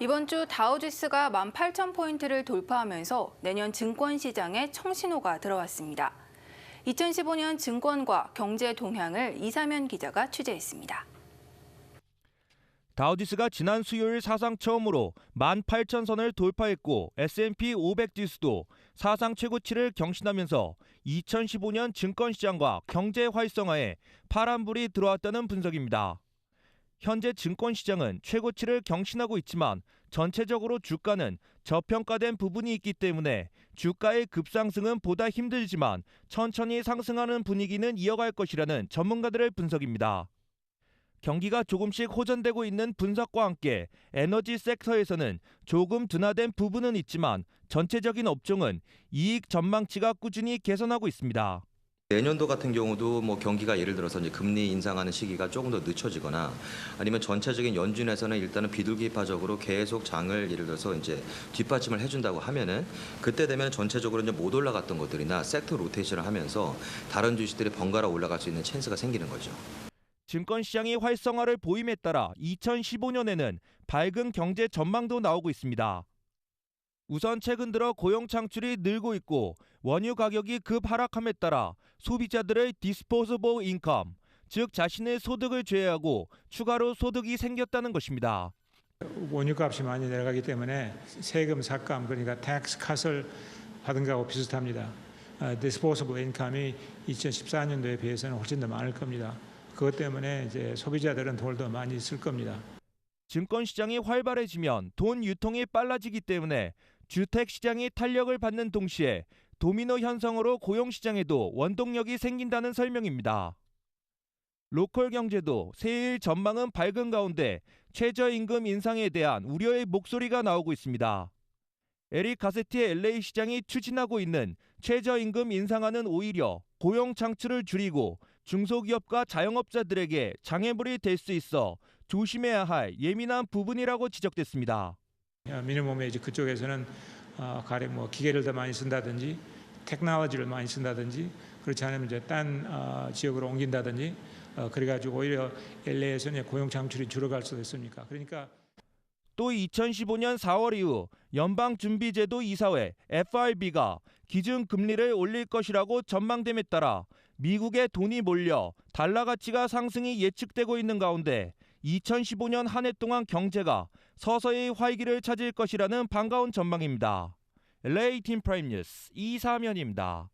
이번 주 다우지수가 18,000포인트를 돌파하면서 내년 증권 시장에 청신호가 들어왔습니다. 2015년 증권과 경제 동향을 이사면 기자가 취재했습니다. 다우지수가 지난 수요일 사상 처음으로 18,000선을 돌파했고 S&P 500 지수도 사상 최고치를 경신하면서 2015년 증권시장과 경제 활성화에 파란불이 들어왔다는 분석입니다. 현재 증권시장은 최고치를 경신하고 있지만 전체적으로 주가는 저평가된 부분이 있기 때문에 주가의 급상승은 보다 힘들지만 천천히 상승하는 분위기는 이어갈 것이라는 전문가들의 분석입니다. 경기가 조금씩 호전되고 있는 분석과 함께 에너지 섹터에서는 조금 둔화된 부분은 있지만 전체적인 업종은 이익 전망치가 꾸준히 개선하고 있습니다. 내년도 같은 경우도 뭐 경기가 예를 들어서 이제 금리 인상하는 시기가 조금 더 늦춰지거나 아니면 전체적인 연준에서는 일단은 비둘기파적으로 계속 장을 예를 들어서 이제 뒷받침을 해준다고 하면은 그때 되면 전체적으로 이제 못 올라갔던 것들이나 섹터 로테이션을 하면서 다른 주식들이 번갈아 올라갈 수 있는 찬스가 생기는 거죠. 증권 시장이 활성화를 보임에 따라 2015년에는 밝은 경제 전망도 나오고 있습니다. 우선 최근 들어 고용 창출이 늘고 있고 원유 가격이 급 하락함에 따라 소비자들의 디스포서블 인컴, 즉 자신의 소득을 제외하고 추가로 소득이 생겼다는 것입니다. 원유값이 많이 내려가기 때문에 세금 삭감 그러니까 텍스 컷을 받은 거하고 비슷합니다. 디스포서블 인컴이 2014년도에 비해서는 훨씬 더 많을 겁니다. 그것 때문에 이제 소비자들은 돈을 더 많이 쓸 겁니다. 증권 시장이 활발해지면 돈 유통이 빨라지기 때문에 주택 시장이 탄력을 받는 동시에 도미노 현상으로 고용 시장에도 원동력이 생긴다는 설명입니다. 로컬 경제도 새해일 전망은 밝은 가운데 최저임금 인상에 대한 우려의 목소리가 나오고 있습니다. 에릭 가세티의 LA 시장이 추진하고 있는 최저임금 인상안은 오히려 고용 창출을 줄이고 중소기업과 자영업자들에게 장애물이 될 수 있어 조심해야 할 예민한 부분이라고 지적됐습니다. 미니멈 웨이지 그쪽에서는 어, 가령 뭐 기계를 더 많이 쓴다든지 테크놀로지를 많이 쓴다든지 그렇지 않으면 이제 딴 어, 지역으로 옮긴다든지 어, 그래가지고 오히려 LA에서는 고용 창출이 줄어갈 수도 있습니까? 그러니까 또 2015년 4월 이후 연방준비제도 이사회 FRB가 기준 금리를 올릴 것이라고 전망됨에 따라 미국에 돈이 몰려 달러 가치가 상승이 예측되고 있는 가운데 2015년 한 해 동안 경제가 서서히 활기를 찾을 것이라는 반가운 전망입니다. LA 팀 프라임 뉴스 이사면입니다.